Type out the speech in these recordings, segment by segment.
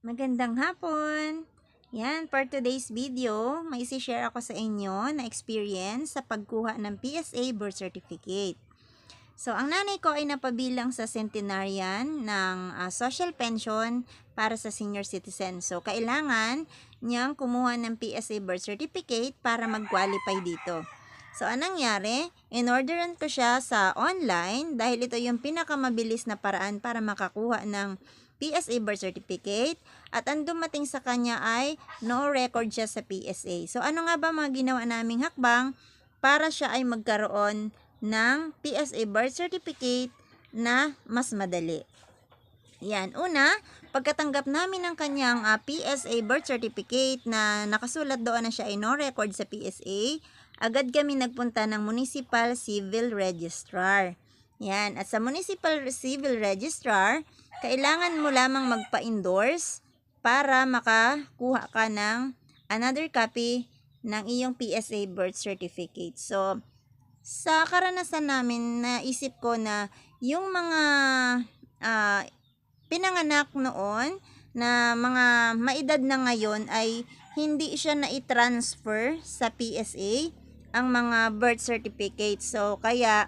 Magandang hapon! Yan, for today's video, may isi-share ako sa inyo na experience sa pagkuha ng PSA birth certificate. So, ang nanay ko ay napabilang sa centenarian ng ah, social pension para sa senior citizen. So, kailangan niyang kumuha ng PSA birth certificate para mag-qualify dito. So, anong nangyari? In-orderan ko siya sa online dahil ito yung pinakamabilis na paraan para makakuha ng PSA birth certificate at ang dumating sa kanya ay no record siya sa PSA. So, ano nga ba mga ginawa naming hakbang para siya ay magkaroon ng PSA birth certificate na mas madali? Yan. Una, pagkatanggap namin ng kanyang ah, PSA birth certificate na nakasulat doon na siya ay no record sa PSA, agad kami nagpunta ng Municipal Civil Registrar. Yan. At sa Municipal Civil Registrar, kailangan mo lamang magpa-endorse para makakuha ka ng another copy ng iyong PSA birth certificate. So, sa karanasan namin, naisip ko na yung mga ah, pinanganak noon na mga maedad na ngayon ay hindi siya na i-transfer sa PSA ang mga birth certificate. So, kaya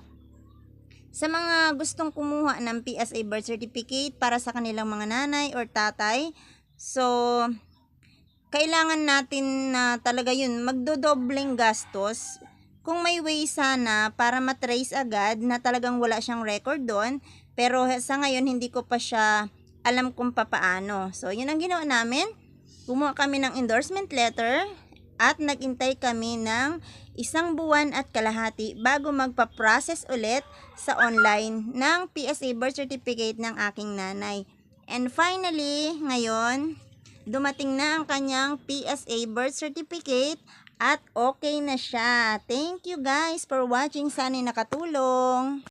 sa mga gustong kumuha ng PSA birth certificate para sa kanilang mga nanay or tatay, so kailangan natin na talaga yun, magdodobleng gastos. Kung may way sana para matrace agad na talagang wala siyang record doon, pero sa ngayon hindi ko pa siya alam kung papaano. So, yun ang ginawa namin. Kumuha kami ng endorsement letter at nagintay kami ng isang buwan at kalahati bago magpa-process ulit sa online ng PSA birth certificate ng aking nanay. And finally, ngayon, dumating na ang kanyang PSA birth certificate at okay na siya. Thank you guys for watching. Sana nakatulong.